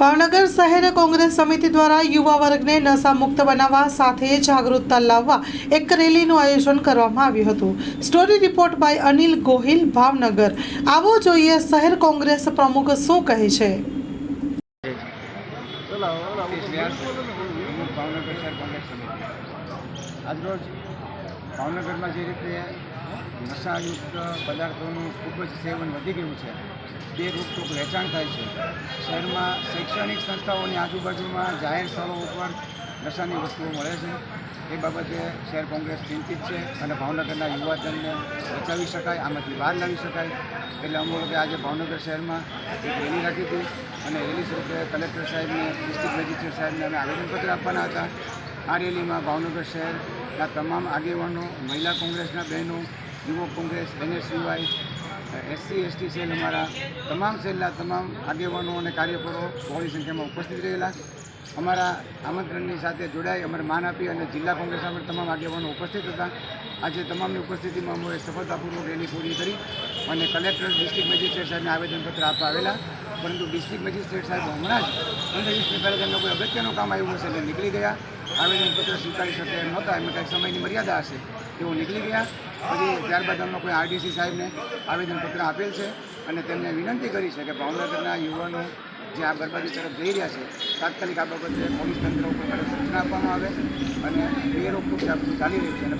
ભાવનગર શહેર કોંગ્રેસ સમિતિ દ્વારા યુવા વર્ગને નશા મુક્ત બનાવવા સાથે જાગૃતતા લાવવા એક રેલીનું આયોજન કરવામાં આવ્યું હતું. Story report by Anil Gohil, Bhavnagar. આવો જોઈએ શહેર કોંગ્રેસ પ્રમુખ શું કહે છે. ભાવનગરમાં જે રીતે નશાયુક્ત પદાર્થોનું ખૂબ જ સેવન વધી ગયું છે. તે રૂપટૂક વેચાણ થાય છે. શહેરમાં શૈક્ષણિક સંસ્થાઓની આજુબાજુમાં જાહેર સ્થળો ઉપર નશાની વસ્તુઓ મળે છે. એ બાબતે શહેર કોંગ્રેસ ચિંતિત છે અને ભાવનગરના યુવાજનને બચાવી શકાય, આમાંથી બહાર લાવી શકાય. એટલે અમે લોકોએ આજે ભાવનગર શહેરમાં એક રેલી રાખી હતી અને રેલી સ્વરૂપે કલેક્ટર સાહેબને, ડિસ્ટ્રિક્ટ મેજિસ્ટ્રેટ સાહેબને અમે આવેદનપત્ર આપવાના હતા. આ રેલીમાં ભાવનગર શહેરના તમામ આગેવાનો, મહિલા કોંગ્રેસના બહેનો, યુવક Congress, NSUI, SC, ST cell અમારા તમામ સેલના તમામ આગેવાનો અને કાર્યકરો બહોળી સંખ્યામાં ઉપસ્થિત રહેલા. અમારા આમંત્રણની સાથે જોડાઈ અમારે માન આપી અને જિલ્લા કોંગ્રેસના તમામ આગેવાનો ઉપસ્થિત હતા. આજે તમામની ઉપસ્થિતિમાં અમે સફળતાપૂર્વક રેલી પૂરી કરી અને કલેક્ટર, ડિસ્ટ્રિક્ટ મેજિસ્ટ્રેટ સાહેબને આવેદનપત્ર આપવા આવેલા. પરંતુ ડિસ્ટ્રિક્ટ મેજિસ્ટ્રેટ સાહેબ હમણાં જ પંદર વીસ પહેલાં તેમને કોઈ અગત્યનું કામ આવ્યું હશે એટલે નીકળી ગયા. આવેદનપત્ર સ્વીકારી શકે એમ નહોતા, એમાં કંઈક સમયની મર્યાદા હશે? તેઓ નીકળી ગયા. પછી ત્યારબાદ અમને કોઈ આરડીસી સાહેબને આવેદનપત્ર આપેલ છે અને તેમને વિનંતી કરી છે કે ભાવનગરના યુવાનો જે આ બરબાદી તરફ જઈ રહ્યા છે, તાત્કાલિક આ બાબતે પોલીસ તંત્ર ઉપર સૂચના આપવામાં આવે અને બે રોકટોક જાગૃતિ ચાલી રહી છે અને